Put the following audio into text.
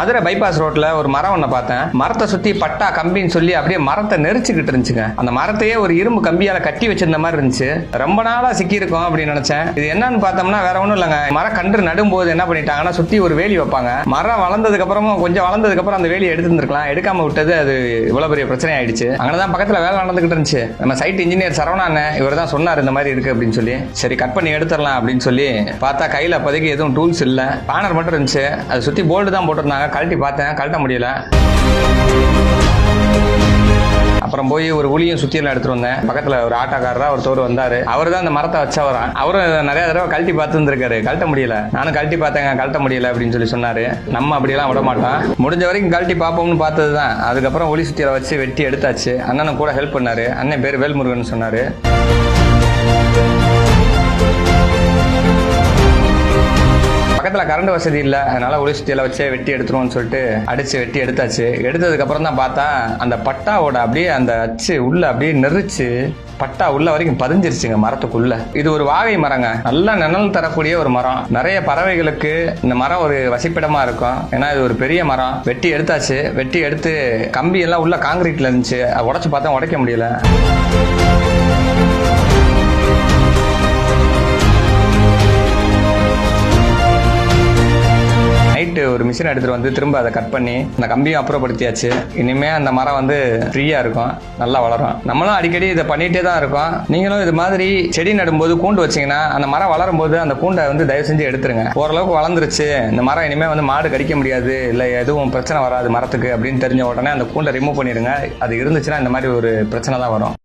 Madurai bypass ரோட்ல ஒரு மரம் ஒன்று பார்த்தேன். மரத்தை சுத்தி பட்டா கம்பின்னு சொல்லி அப்படியே மரத்தை நெரிச்சுக்கிட்டு இருந்துச்சுங்க. அந்த மரத்தையே ஒரு இரும்பு கம்பியால கட்டி வச்சிருந்த மாதிரி இருந்துச்சு. ரொம்ப நாளா சிக்கி இருக்கும் அப்படின்னு நினைச்சேன். இது என்னன்னு பார்த்தோம்னா வேற ஒண்ணும் இல்லைங்க. மரம் கன்று நடும்போது என்ன பண்ணிட்டாங்கன்னா சுத்தி ஒரு வேலி வைப்பாங்க. மரம் வளர்ந்ததுக்கு அப்புறமும் கொஞ்சம் வளர்ந்ததுக்கு அப்புறம் அந்த வேலியை எடுத்துருக்கலாம் எடுக்காம விட்டது அது இவ்வளவு பெரிய பிரச்சனை ஆயிடுச்சு. அங்கதான் பக்கத்துல வேலை நடந்துகிட்டு இருந்துச்சு. நம்ம சைட் இன்ஜினியர் சரவணான இவர் தான் சொன்னார் இந்த மாதிரி இருக்கு அப்படின்னு சொல்லி. சரி கட் பண்ணி எடுத்துடலாம் அப்படின்னு சொல்லி பார்த்தா கையில அப்போதைக்கு எதுவும் டூல்ஸ் இல்லை. பேனர் மட்டும் இருந்துச்சு. அதை சுத்தி போல்டு தான் போட்டிருந்தாங்க. கழட்டி பார்த்தேன் கழட்ட முடியல. அப்புறம் போய் ஒரு உளியும் சுத்தியெல்லாம் எடுத்துட்டு வந்தேன். பக்கத்துல ஒரு ஆட்டோக்காரரா ஒருத்தவர் வந்தாரு. அவர் தான் அந்த மரத்தை வச்சவரான் அவரும் நிறைய தடவை கழட்டி பார்த்துருந்துருக்காரு கழட்ட முடியல. நானும் கழட்டி பார்த்தேங்க கழட்ட முடியல அப்படின்னு சொல்லி சொன்னாரு. நம்ம அப்படியெல்லாம் விட மாட்டோம். முடிஞ்ச வரைக்கும் கழட்டி பார்ப்போம்னு பார்த்தது தான் அதுக்கப்புறம் ஒளி சுத்தியில வச்சு வெட்டி எடுத்தாச்சு. அண்ணனும் கூட ஹெல்ப் பண்ணாரு. அண்ணன் பேர் வேல்முருகன் சொன்னாரு. பக்கத்துல கரண்ட் வசதி இல்ல அதனால ஒளி வச்சே வெட்டி எடுத்துருவோம்னு சொல்லிட்டு அடிச்சு வெட்டி எடுத்தாச்சு. எடுத்ததுக்கு அப்புறம் தான் பார்த்தா அந்த பட்டாவோட அப்படியே அந்த அச்சு உள்ள அப்படியே நெரிச்சு பட்டா உள்ள வரைக்கும் பதிஞ்சிருச்சுங்க மரத்துக்குள்ள. இது ஒரு வாகை மரங்க. நல்லா நிழல் தரக்கூடிய ஒரு மரம். நிறைய பறவைகளுக்கு இந்த மரம் ஒரு வசிப்பிடமா இருக்கும். ஏன்னா இது ஒரு பெரிய மரம். வெட்டி எடுத்தாச்சு. வெட்டி எடுத்து கம்பி எல்லாம் உள்ள காங்கிரீட்ல இருந்துச்சு. அதை பார்த்தா உடைக்க முடியல. மிஷின் எடுத்துட்டு வந்து திரும்ப அதை கட் பண்ணி அந்த கம்பியும் அப்புறப்படுத்தியாச்சு. இனிமே அந்த மரம் வந்து ஃப்ரீயா இருக்கும். நல்லா வளரும். நம்மளும் அடிக்கடி இதை பண்ணிட்டே தான் இருக்கோம். நீங்களும் இது மாதிரி செடி நடும்போது கூண்டு வச்சீங்கன்னா அந்த மரம் வளரும் போது அந்த கூண்டை வந்து தயவு செஞ்சு எடுத்துருங்க. ஓரளவுக்கு வளர்ந்துருச்சு. இந்த மரம் இனிமே வந்து மாடு கடிக்க முடியாது. இல்லை எதுவும் பிரச்சனை வராது மரத்துக்கு அப்படின்னு தெரிஞ்ச உடனே அந்த கூண்டை ரிமூவ் பண்ணிடுங்க. அது இருந்துச்சுன்னா இந்த மாதிரி ஒரு பிரச்சனை தான் வரும்.